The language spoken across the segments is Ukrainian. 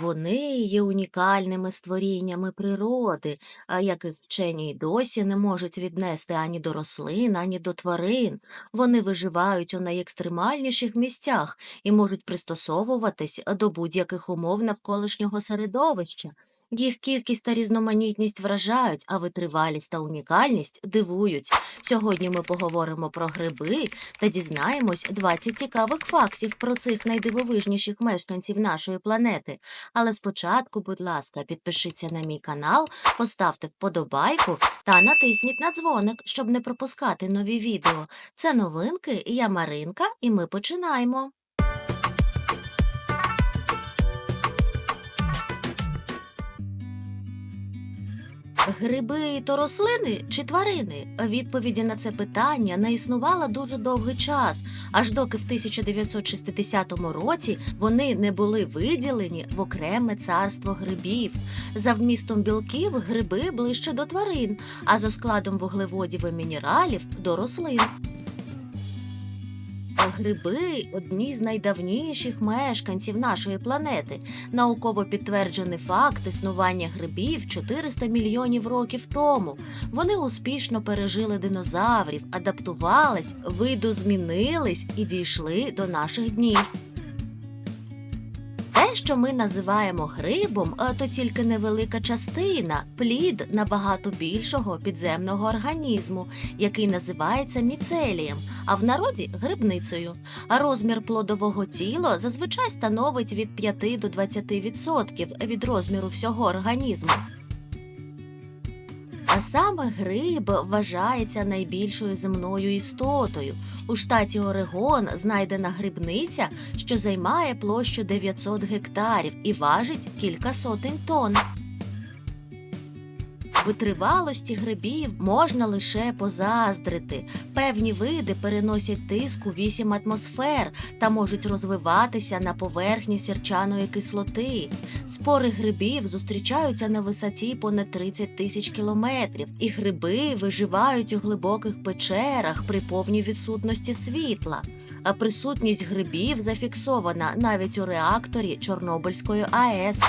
Вони є унікальними створіннями природи, а яких вчені й досі не можуть віднести ані до рослин, ані до тварин. Вони виживають у найекстремальніших місцях і можуть пристосовуватись до будь-яких умов навколишнього середовища. Їх кількість та різноманітність вражають, а витривалість та унікальність дивують. Сьогодні ми поговоримо про гриби та дізнаємось 20 цікавих фактів про цих найдивовижніших мешканців нашої планети. Але спочатку, будь ласка, підпишіться на мій канал, поставте вподобайку та натисніть на дзвоник, щоб не пропускати нові відео. Це новинки, я Маринка, і ми починаємо. Гриби то рослини чи тварини? Відповіді на це питання не існувало дуже довгий час, аж доки в 1960 році вони не були виділені в окреме царство грибів. За вмістом білків гриби ближче до тварин, а за складом вуглеводів і мінералів до рослин. Гриби одні з найдавніших мешканців нашої планети. Науково підтверджений факт існування грибів 400 мільйонів років тому. Вони успішно пережили динозаврів, адаптувались, видозмінились і дійшли до наших днів. Що ми називаємо грибом, то тільки невелика частина, плід набагато більшого підземного організму, який називається міцелієм, а в народі грибницею. А розмір плодового тіла зазвичай становить від 5 до 20% від розміру всього організму. А саме гриб вважається найбільшою земною істотою. У штаті Орегон знайдена грибниця, що займає площу 900 гектарів і важить кілька сотень тонн. Витривалості грибів можна лише позаздрити. Певні види переносять тиск у 8 атмосфер та можуть розвиватися на поверхні сірчаної кислоти. Спори грибів зустрічаються на висоті понад 30 тисяч кілометрів, і гриби виживають у глибоких печерах при повній відсутності світла. А присутність грибів зафіксована навіть у реакторі Чорнобильської АЕС.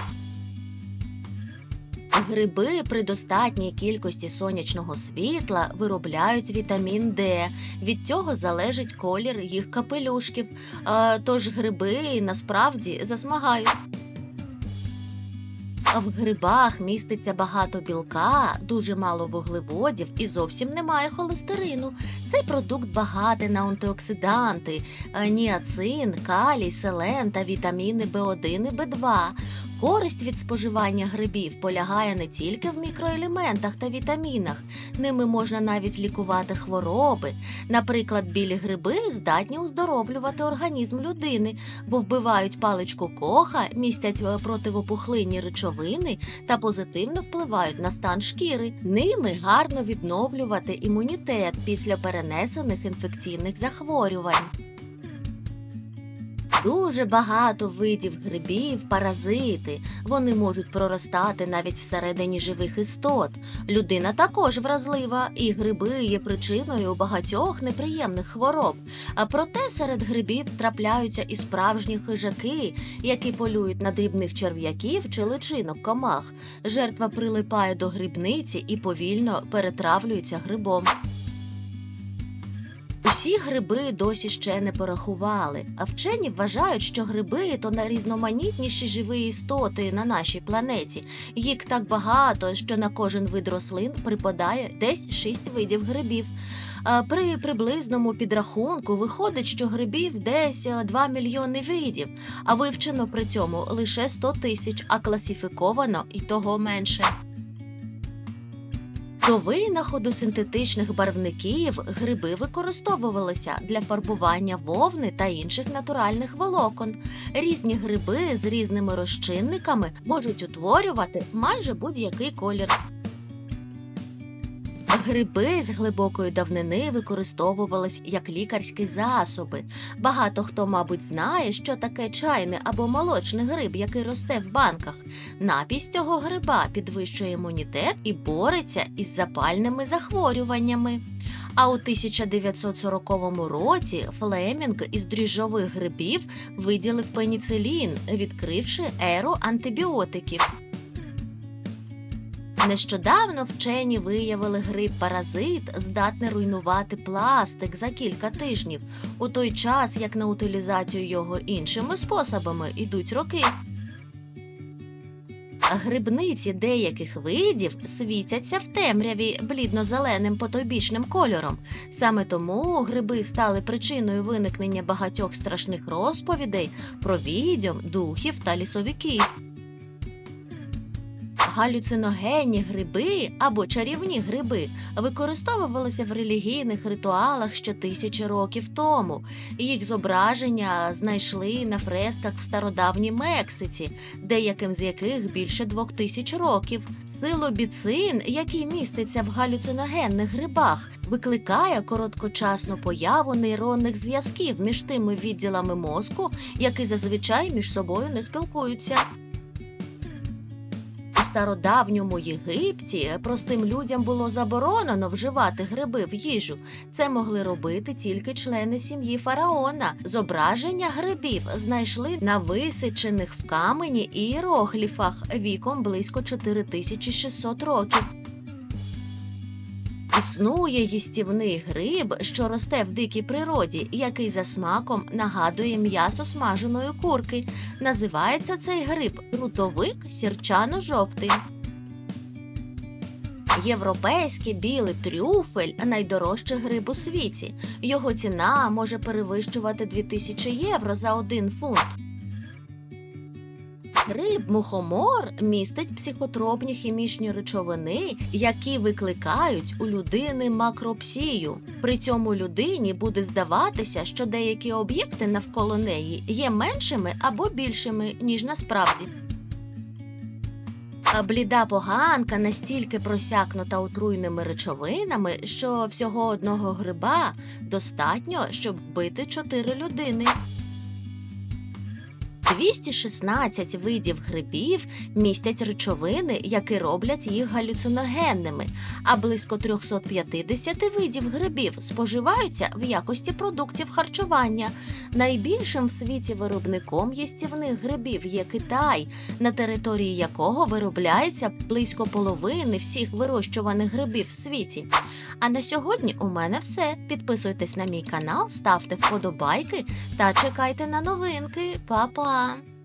Гриби при достатній кількості сонячного світла виробляють вітамін Д. Від цього залежить колір їх капелюшків. Тож гриби насправді засмагають. В грибах міститься багато білка, дуже мало вуглеводів і зовсім немає холестерину. Цей продукт багатий на антиоксиданти, е, ніацин, калій, селен та вітаміни В1 і В2. Користь від споживання грибів полягає не тільки в мікроелементах та вітамінах. Ними можна навіть лікувати хвороби. Наприклад, білі гриби здатні оздоровлювати організм людини, бо вбивають паличку коха, містять е, противопухлинні речовини та позитивно впливають на стан шкіри. Ними гарно відновлювати імунітет після перенесених інфекційних захворювань. Дуже багато видів грибів, паразити. Вони можуть проростати навіть всередині живих істот. Людина також вразлива, і гриби є причиною багатьох неприємних хвороб. А проте серед грибів трапляються і справжні хижаки, які полюють на дрібних черв'яків чи личинок комах. Жертва прилипає до грибниці і повільно перетравлюється грибом. Усі гриби досі ще не порахували, а вчені вважають, що гриби то найрізноманітніші живі істоти на нашій планеті. Їх так багато, що на кожен вид рослин припадає десь 6 видів грибів. При приблизному підрахунку виходить, що грибів десь е, 2 мільйони видів, а вивчено при цьому лише 100 тисяч, а класифіковано і того менше. До винаходу синтетичних барвників гриби використовувалися для фарбування вовни та інших натуральних волокон. Різні гриби з різними розчинниками можуть утворювати майже будь-який колір. Гриби з глибокої давнини використовувались як лікарські засоби. Багато хто, мабуть, знає, що таке чайний або молочний гриб, який росте в банках. Напість цього гриба підвищує імунітет і бореться із запальними захворюваннями. А у 1940 році Флемінг із дріжджових грибів виділив пеніцилін, відкривши еру антибіотиків. Нещодавно вчені виявили гриб паразит, здатний руйнувати пластик за кілька тижнів, у той час як на утилізацію його іншими способами йдуть роки. Грибниці деяких видів світяться в темряві блідно-зеленим потойбічним кольором. Саме тому гриби стали причиною виникнення багатьох страшних розповідей про відьом, духів та лісовиків. Галюциногенні гриби або чарівні гриби використовувалися в релігійних ритуалах ще тисячі років тому. Їх зображення знайшли на фресках в стародавній Мексиці, деяким з яких більше двох тисяч років. Силобіцин, який міститься в галюциногенних грибах, викликає короткочасну появу нейронних зв'язків між тими відділами мозку, які зазвичай між собою не спілкуються. Стародавньому Єгипті простим людям було заборонено вживати гриби в їжу. Це могли робити тільки члени сім'ї фараона. Зображення грибів знайшли на висичених в камені іерогліфах віком близько 4600 років. Існує їстівний гриб, що росте в дикій природі, який за смаком нагадує м'ясо смаженої курки. Називається цей гриб трутовик сірчано-жовтий. Європейський білий трюфель найдорожчий гриб у світі. Його ціна може перевищувати 2000 євро за один фунт. Гриб мухомор містить психотропні хімічні речовини, які викликають у людини макропсію. При цьому людині буде здаватися, що деякі об'єкти навколо неї є меншими або більшими, ніж насправді. А бліда поганка настільки просякнута отруйними речовинами, що всього одного гриба достатньо, щоб вбити чотири людини. 216 видів грибів містять речовини, які роблять їх галюциногенними, а близько 350 видів грибів споживаються в якості продуктів харчування. Найбільшим в світі виробником їстівних грибів є Китай, на території якого виробляється близько половини всіх вирощуваних грибів в світі. А на сьогодні у мене все. Підписуйтесь на мій канал, ставте вподобайки та чекайте на новинки. Па-па! さん。